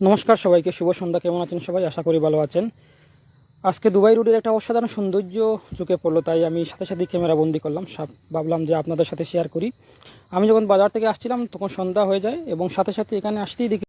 নমস্কার সবাইকে, শুভ সন্ধ্যা। কেমন আছেন সবাই? আশা করি ভালো আছেন। আজকে দুবাই রোডের একটা অসাধারণ সৌন্দর্য চোখে পড়ল, তাই আমি সাথে সাথে ক্যামেরা বন্দি করলাম। সব ভাবলাম যে আপনাদের সাথে শেয়ার করি। আমি যখন বাজার থেকে আসছিলাম, তখন সন্ধ্যা হয়ে যায় এবং সাথে সাথে এখানে আসতেই দেখি